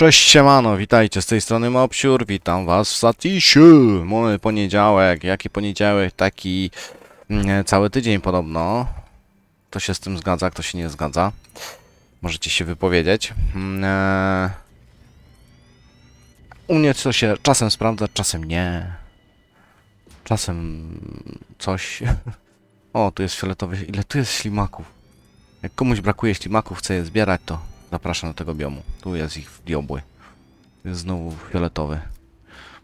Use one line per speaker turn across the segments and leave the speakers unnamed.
Cześć siemano, witajcie z tej strony Mopsiur, witam was w Satisiu. Mamy poniedziałek, jaki poniedziałek, taki mm, cały tydzień podobno. Kto się z tym zgadza, kto się nie zgadza. Możecie się wypowiedzieć. Mm, e, U mnie to się czasem sprawdza, czasem nie. Czasem coś. O, tu jest fioletowy. Ile tu jest ślimaków? Jak komuś brakuje ślimaków, chce je zbierać, to zapraszam do tego biomu. Tu jest ich diobły. Jest znowu fioletowy.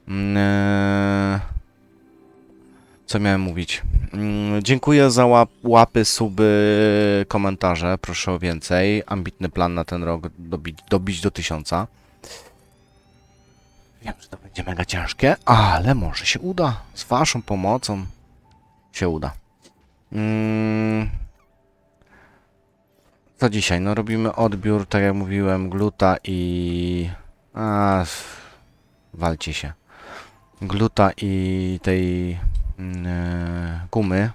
Mm, eee, Co miałem mówić? Mm, Dziękuję za łap, łapy, suby, komentarze. Proszę o więcej. Ambitny plan na ten rok dobić, dobić do tysiąca. Wiem, że to będzie mega ciężkie, ale może się uda. Z waszą pomocą się uda. Mm. Co dzisiaj? No robimy odbiór, tak jak mówiłem, gluta i... A, walcie się. Gluta i tej mm, e, gumy.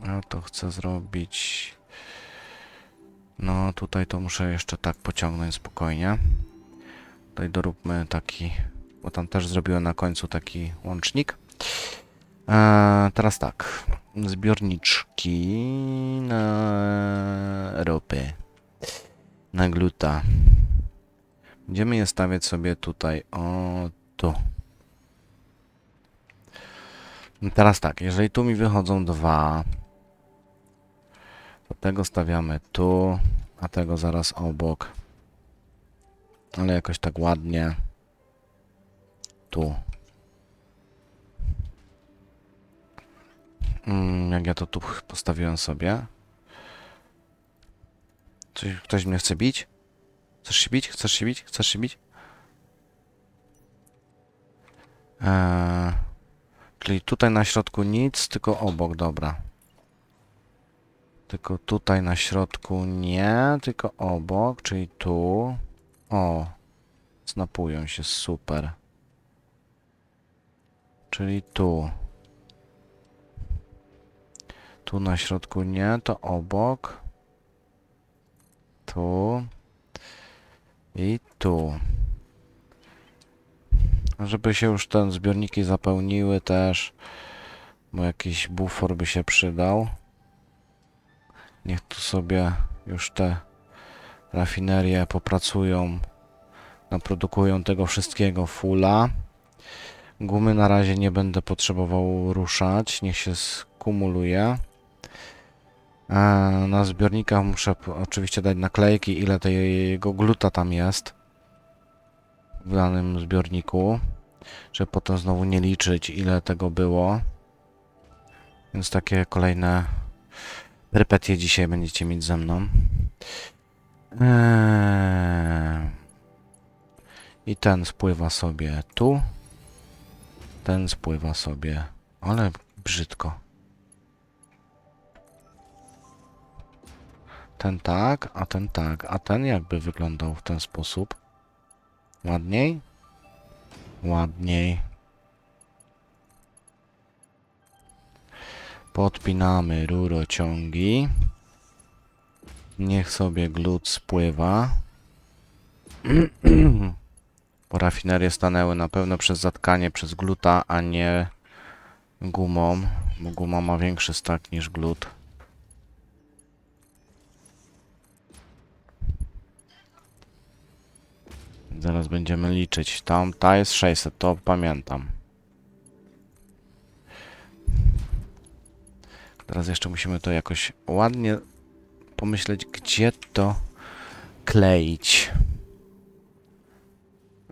No to chcę zrobić... No tutaj to muszę jeszcze tak pociągnąć spokojnie. Tutaj doróbmy taki... Bo tam też zrobiłem na końcu taki łącznik. E, teraz tak. Zbiorniczki na ropy. Na gluta. Będziemy je stawiać sobie tutaj. O, tu. Teraz tak, jeżeli tu mi wychodzą dwa, to tego stawiamy tu, a tego zaraz obok. Ale jakoś tak ładnie. Tu. Jak ja to tu postawiłem sobie. Coś, ktoś mnie chce bić? Chcesz się bić? Chcesz się bić? Chcesz się bić? Eee, czyli tutaj na środku nic, tylko obok, dobra. Tylko tutaj na środku nie, tylko obok, czyli tu. O, snapują się, super. Czyli tu. Tu na środku nie, to obok. Tu. I tu. Żeby się już te zbiorniki zapełniły też, bo jakiś bufor by się przydał. Niech tu sobie już te rafinerie popracują, naprodukują tego wszystkiego fulla. Gumy na razie nie będę potrzebował ruszać, niech się skumuluje. E, Na zbiornikach muszę oczywiście dać naklejki, ile tego gluta tam jest w danym zbiorniku, żeby potem znowu nie liczyć, ile tego było. Więc takie kolejne perypetie dzisiaj będziecie mieć ze mną. Eee. I ten spływa sobie tu. Ten spływa sobie, ale brzydko. Ten tak, a ten tak. A ten jakby wyglądał w ten sposób? Ładniej? Ładniej. Podpinamy rurociągi. Niech sobie glut spływa. Bo rafinerie stanęły na pewno przez zatkanie przez gluta, a nie gumą, bo guma ma większy stak niż glut. Zaraz będziemy liczyć. Tam ta jest 600, to pamiętam. Teraz jeszcze musimy to jakoś ładnie pomyśleć, gdzie to kleić.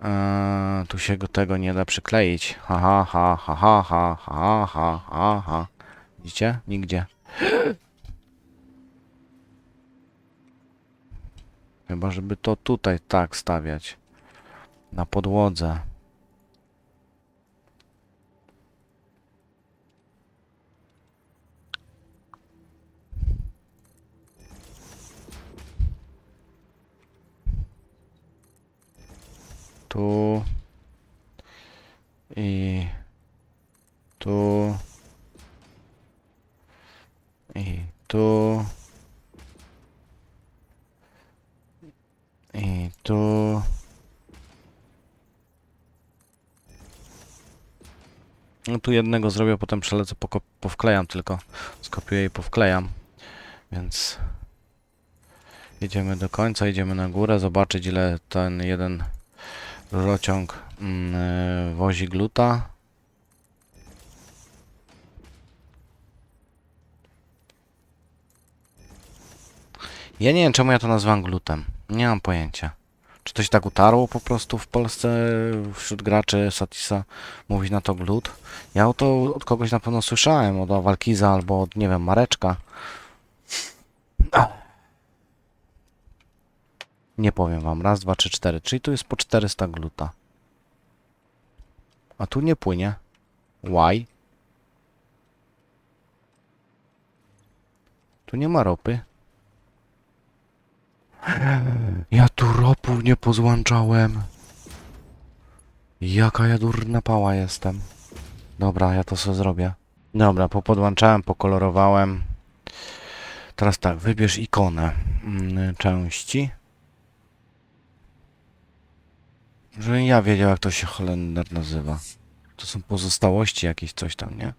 Eee, tu się go tego nie da przykleić. Ha ha ha ha ha ha ha ha ha ha. Widzicie? Nigdzie. Chyba, żeby to tutaj tak stawiać. Na podłodze. Tu. I. Tu. I tu. I tu. No tu jednego zrobię, potem przelecę, powklejam tylko. Skopiuję i powklejam. Więc jedziemy do końca, idziemy na górę, zobaczyć ile ten jeden rurociąg mm, y, wozi gluta. Ja nie wiem, czemu ja to nazwałem glutem. Nie mam pojęcia. Czy to się tak utarło po prostu w Polsce wśród graczy Satisa mówić na to glut? Ja o to od kogoś na pewno słyszałem, od Walkiza albo od, nie wiem, Mareczka. Nie powiem wam. Raz, dwa, trzy, cztery. Czyli tu jest po 400 gluta. A tu nie płynie. Why? Tu nie ma ropy. Ja tu ropów nie pozłączałem. Jaka ja durna pała jestem. Dobra, ja to sobie zrobię. Dobra, popodłączałem, pokolorowałem. Teraz tak, wybierz ikonę mm, części. Żebym ja wiedział, jak to się Holender nazywa. To są pozostałości jakieś, coś tam, nie?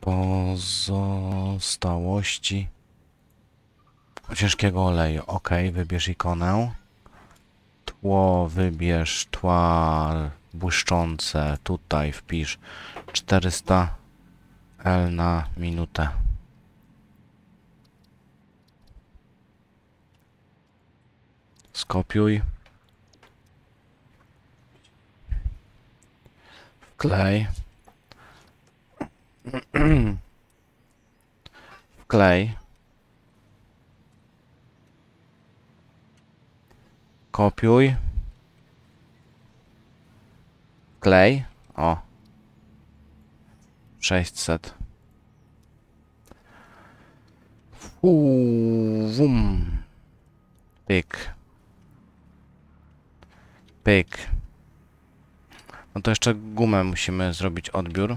Pozostałości ciężkiego oleju. Ok, wybierz ikonę. Tło wybierz, tła błyszczące. Tutaj wpisz 400 L na minutę. Skopiuj. Wklej. Wklej. Kopiuj. Klej. O. 600. Uuu, wum. Pyk. Pyk. No to jeszcze gumę musimy zrobić odbiór.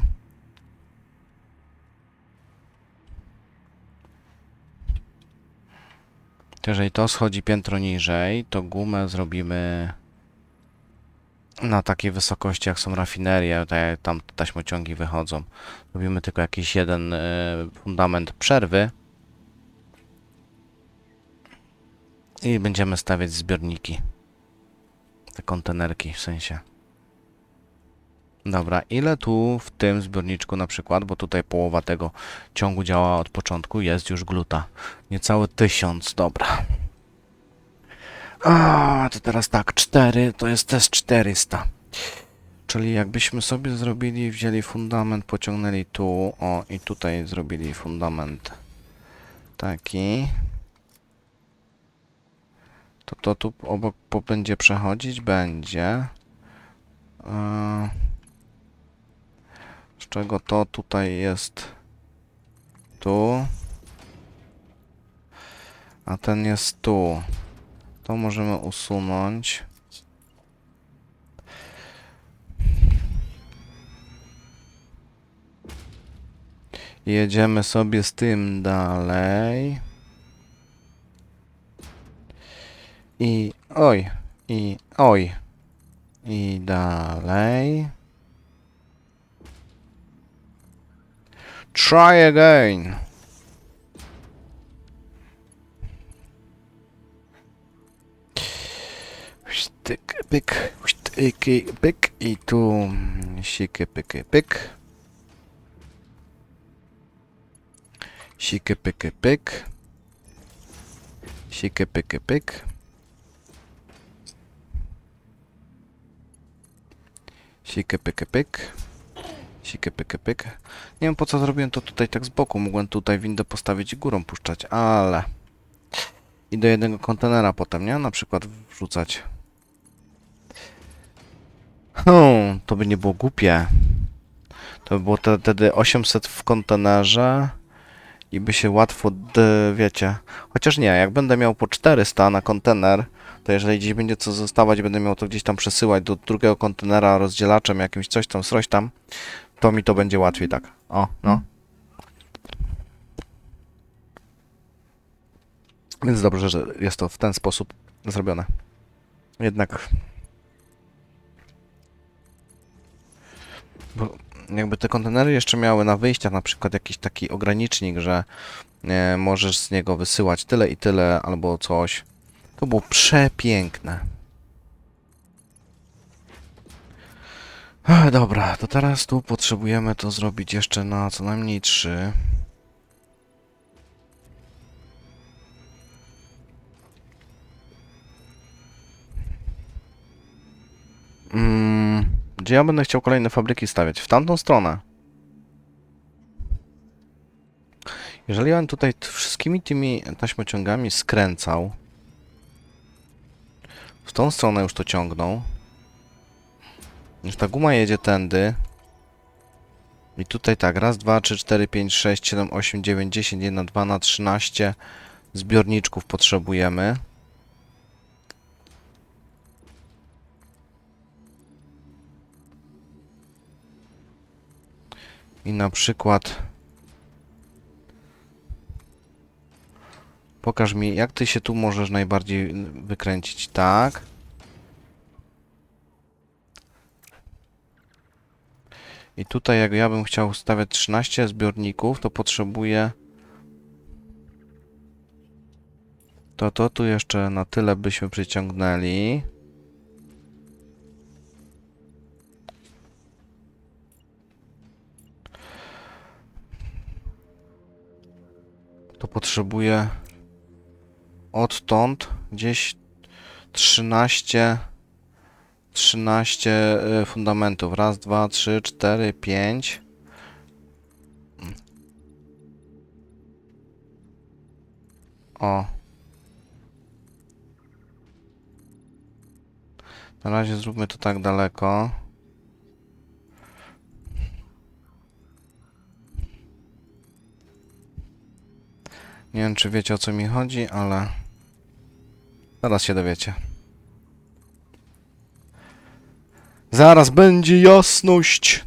Jeżeli to schodzi piętro niżej, to gumę zrobimy na takiej wysokości, jak są rafinerie, tam taśmociągi wychodzą. Robimy tylko jakiś jeden y, fundament przerwy. I będziemy stawiać zbiorniki. Te kontenerki w sensie. Dobra, ile tu w tym zbiorniczku na przykład, bo tutaj połowa tego ciągu działa od początku, jest już gluta. Niecałe tysiąc, dobra. A, to teraz tak, 4 to jest też 400. Czyli jakbyśmy sobie zrobili, wzięli fundament, pociągnęli tu, o i tutaj zrobili fundament taki. To to tu obok będzie przechodzić? Będzie. Yy, czego to tutaj jest tu. A ten jest tu. To możemy usunąć. Jedziemy sobie z tym dalej. I oj, i oj. I dalej. Try again. Sztyk, pyk, sztyki, pyk i tu siky, pyky, pyk. Siky, pyky, pyk. Siky, pyky, pyk. Siky, pyky, pyk. Siky, pyky, pyk. Nie wiem po co zrobiłem to tutaj tak z boku. Mogłem tutaj windę postawić i górą puszczać, ale... I do jednego kontenera potem, nie? Na przykład wrzucać. Hmm, to by nie było głupie. To by było te- wtedy 800 w kontenerze i by się łatwo, wiecie... Chociaż nie, jak będę miał po 400 na kontener, to jeżeli gdzieś będzie co zostawać, będę miał to gdzieś tam przesyłać do drugiego kontenera rozdzielaczem jakimś coś tam, coś tam, to mi to będzie łatwiej tak. O, no. Więc dobrze, że jest to w ten sposób zrobione. Jednak. Bo jakby te kontenery jeszcze miały na wyjściach na przykład jakiś taki ogranicznik, że e, możesz z niego wysyłać tyle i tyle albo coś. To było przepiękne. Dobra, to teraz tu potrzebujemy to zrobić jeszcze na co najmniej trzy. Mm, gdzie ja będę chciał kolejne fabryki stawiać? W tamtą stronę. Jeżeli ja tutaj wszystkimi tymi taśmociągami skręcał, w tą stronę już to ciągnął, już ta guma jedzie tędy, i tutaj tak, raz, dwa, trzy, cztery, pięć, sześć, siedem, osiem, dziewięć, dziesięć, jedna, dwa na trzynaście zbiorniczków potrzebujemy. I na przykład pokaż mi, jak ty się tu możesz najbardziej wykręcić. Tak. I tutaj jak ja bym chciał stawiać 13 zbiorników, to potrzebuję to to tu jeszcze na tyle byśmy przyciągnęli. To potrzebuję odtąd gdzieś 13 13 y, fundamentów. Raz, dwa, trzy, cztery, pięć. O. Na razie zróbmy to tak daleko. Nie wiem, czy wiecie o co mi chodzi, ale zaraz się dowiecie. Zaraz będzie jasność.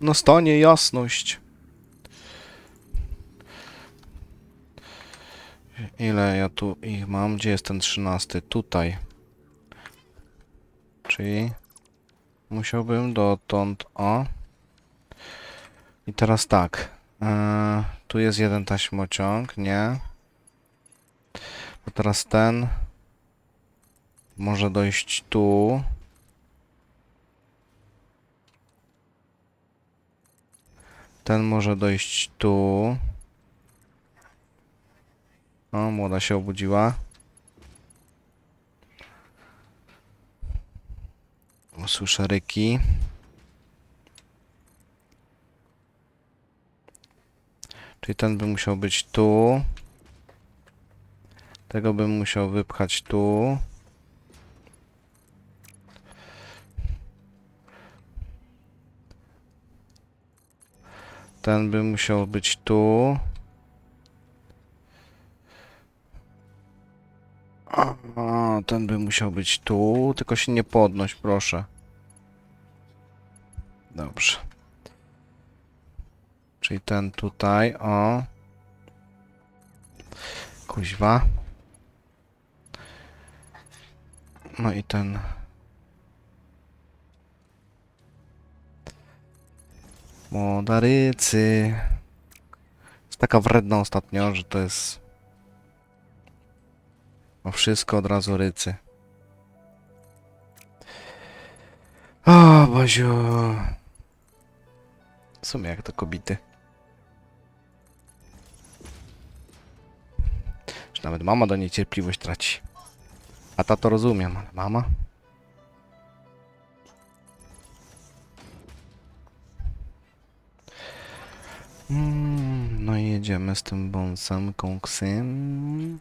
Nastanie jasność. Ile ja tu ich mam? Gdzie jest ten trzynasty? Tutaj. Czyli musiałbym dotąd o. I teraz tak. Eee, tu jest jeden taśmociąg, nie? To teraz ten może dojść tu. Ten może dojść tu. O, młoda się obudziła. Słyszę ryki. Czyli ten by musiał być tu. Tego bym musiał wypchać tu. Ten by musiał być tu. A, ten by musiał być tu, tylko się nie podnoś, proszę. Dobrze. Czyli ten tutaj, o. Kuźwa. No i ten. Młoda rycy. Jest taka wredna ostatnio, że to jest... O wszystko od razu rycy. O, Boziu. W sumie jak to kobiety. Że nawet mama do niej cierpliwość traci. A ta to rozumiem, ale mama? Mm, no i jedziemy z tym bonsem, koksem.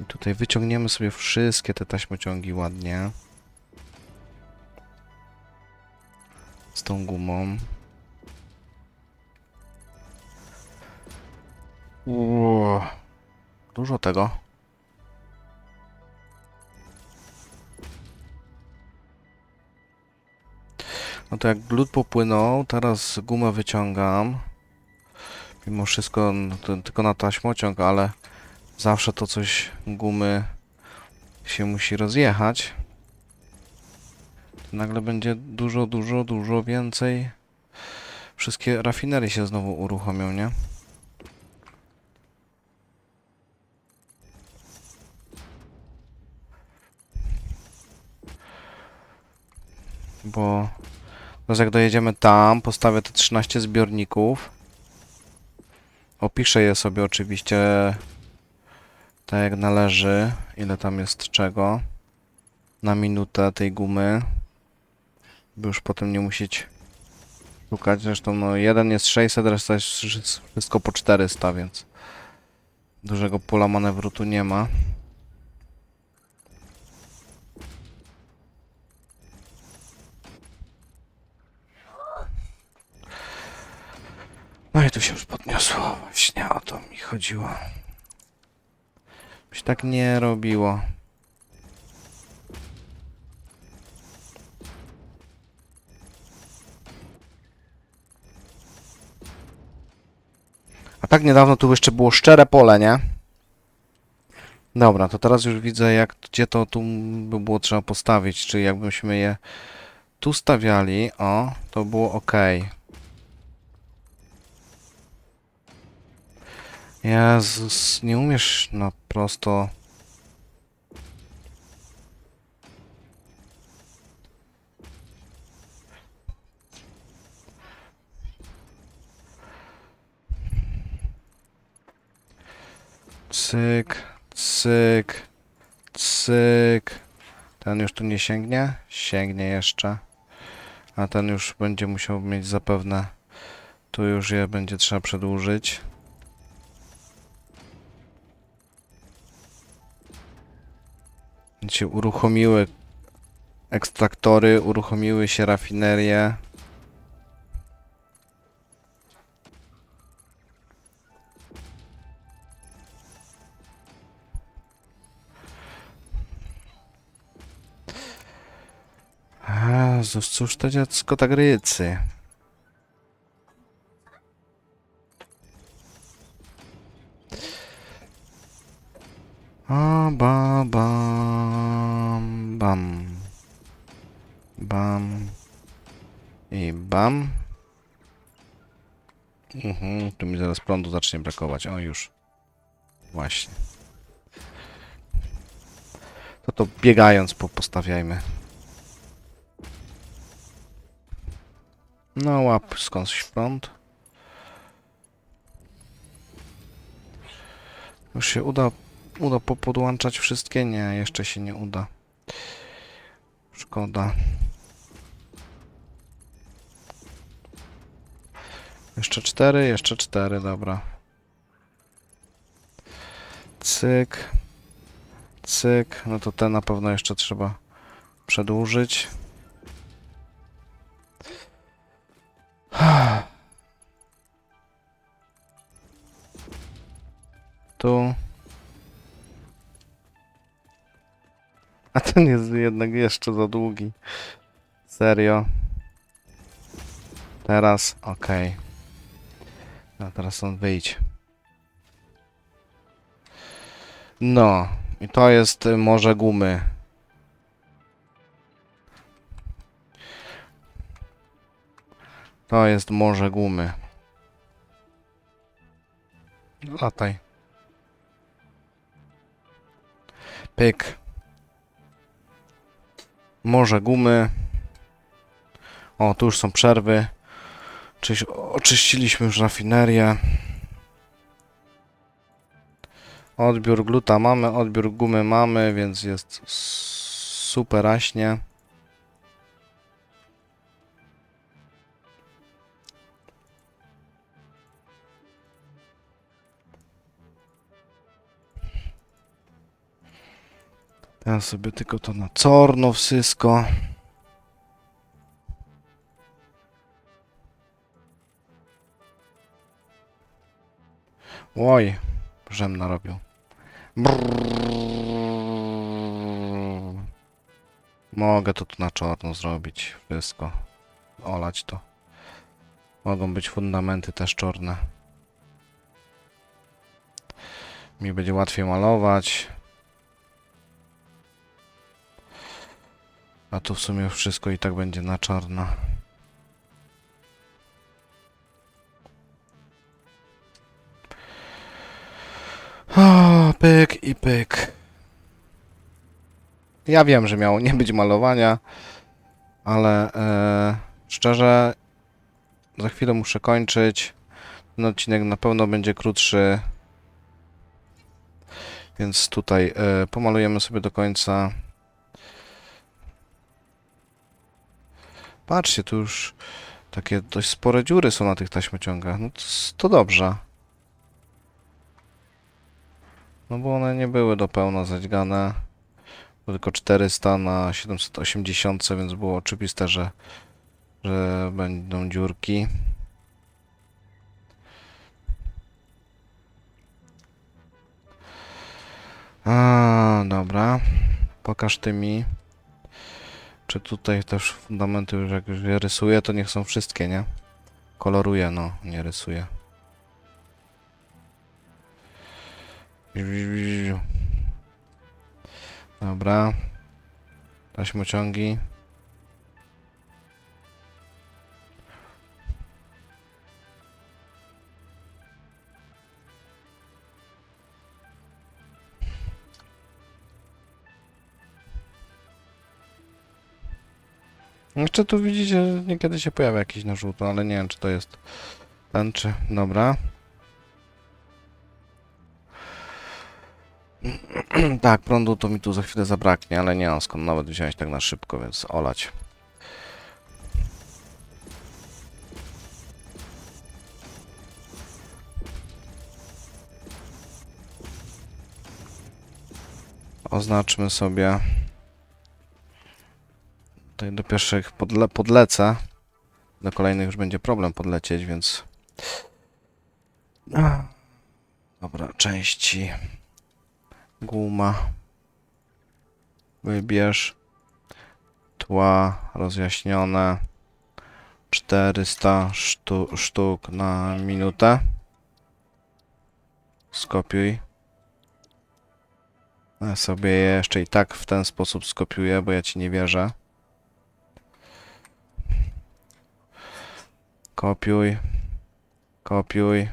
I tutaj wyciągniemy sobie wszystkie te taśmociągi ładnie. Z tą gumą. Ło, dużo tego. No to jak lód popłynął, teraz gumę wyciągam. Mimo wszystko no to tylko na taśmociąg, ale zawsze to coś gumy się musi rozjechać. Nagle będzie dużo, dużo, dużo więcej wszystkie rafinerie się znowu uruchomią, nie? Bo teraz jak dojedziemy tam, postawię te 13 zbiorników. Opiszę je sobie oczywiście tak jak należy, ile tam jest czego na minutę tej gumy, by już potem nie musieć szukać. Zresztą no jeden jest 600, reszta jest wszy- wszystko po 400, więc dużego pola manewru tu nie ma. No i tu się już podniosło. Właśnie o to mi chodziło. By tak nie robiło. A tak niedawno tu jeszcze było szczere pole, nie? Dobra, to teraz już widzę, jak, gdzie to tu by było trzeba postawić. Czy jakbyśmy je tu stawiali, o, to było ok. Jezus, nie umiesz na prosto. Cyk, cyk, cyk. Ten już tu nie sięgnie? Sięgnie jeszcze. A ten już będzie musiał mieć zapewne. Tu już je będzie trzeba przedłużyć. Uruchomiły ekstraktory, uruchomiły się rafinerie. Jezus, cóż to dziecko tak rycy? A ba bam bam bam i bam. Mhm, tu mi zaraz prądu zacznie brakować. O już. Właśnie. To to biegając po postawiajmy. No łap skądś prąd. Już się uda uda popodłączać wszystkie? Nie, jeszcze się nie uda. Szkoda. Jeszcze cztery, jeszcze cztery, dobra. Cyk. Cyk. No to te na pewno jeszcze trzeba przedłużyć. Tu. Ten jest jednak jeszcze za długi. Serio. Teraz, okej. No teraz on wyjdź. No, i to jest y, morze gumy. To jest morze gumy. Lataj. Pyk. Morze gumy. O, tu już są przerwy. Czyś oczyściliśmy już rafinerię. Odbiór gluta mamy, odbiór gumy mamy, więc jest superaśnie. Teraz sobie tylko to na corno wszystko. Oj, żem narobił. Mogę to tu na czarno zrobić. Wszystko. Olać to. Mogą być fundamenty też czarne. Mi będzie łatwiej malować. A tu w sumie wszystko i tak będzie na czarno. O, pyk i pyk. Ja wiem, że miało nie być malowania, ale e, szczerze, za chwilę muszę kończyć. Ten odcinek na pewno będzie krótszy, więc tutaj e, pomalujemy sobie do końca. Patrzcie, tu już takie dość spore dziury są na tych taśmociągach. No to, to dobrze. No bo one nie były do pełna zadźgane. Było tylko 400 na 780, więc było oczywiste, że, że będą dziurki. A, dobra. Pokaż ty mi. Czy tutaj też fundamenty już jak już je rysuję, to niech są wszystkie, nie? Koloruję, no, nie rysuję. Dobra. Taśmociągi. Jeszcze tu widzicie, niekiedy się pojawia jakiś na żółto, ale nie wiem, czy to jest ten, czy... Dobra. tak, prądu to mi tu za chwilę zabraknie, ale nie mam skąd nawet wziąć tak na szybko, więc olać. Oznaczmy sobie Tutaj do pierwszych podle podlecę. Do kolejnych już będzie problem podlecieć, więc... Dobra, części. Guma. Wybierz. Tła rozjaśnione. 400 sztu sztuk na minutę. Skopiuj. Ja sobie je jeszcze i tak w ten sposób skopiuję, bo ja ci nie wierzę. Kopiuj. Kopiuj.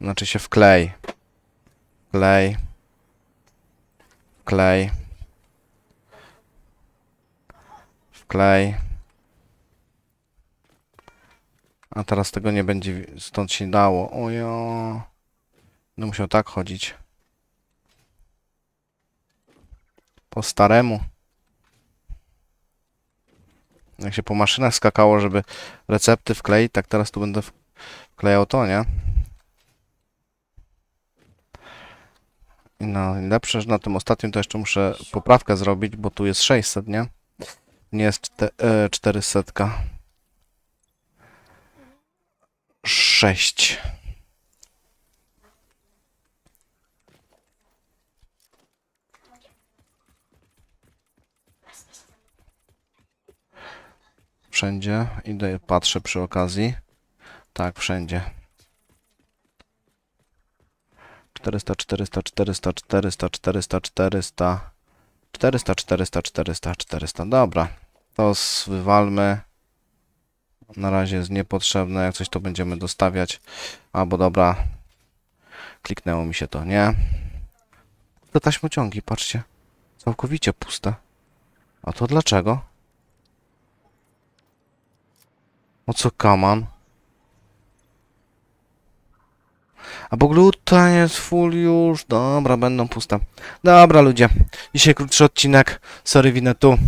Znaczy się wklej. Wklej. Wklej. Wklej. A teraz tego nie będzie, stąd się dało. Ojo. Będę musiał tak chodzić. Po staremu. Jak się po maszynach skakało, żeby recepty wkleić, tak teraz tu będę wklejał to, nie? I najlepsze, że na tym ostatnim to jeszcze muszę poprawkę zrobić, bo tu jest 600, nie? Nie jest czte, e, 400. 6. Wszędzie. Idę, patrzę przy okazji. Tak, wszędzie. 400, 400, 400, 400, 400, 400. 400, 400, 400, 400. Dobra. To wywalmy. Na razie jest niepotrzebne. Jak coś to będziemy dostawiać. Albo dobra. Kliknęło mi się to, nie? Te taśmociągi, patrzcie. Całkowicie puste. A to dlaczego? O co kaman? A bo gluta jest full już. Dobra, będą puste. Dobra, ludzie. Dzisiaj krótszy odcinek. Sorry, winę tu.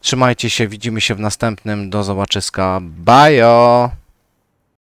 Trzymajcie się, widzimy się w następnym. Do zobaczyska. Bajo!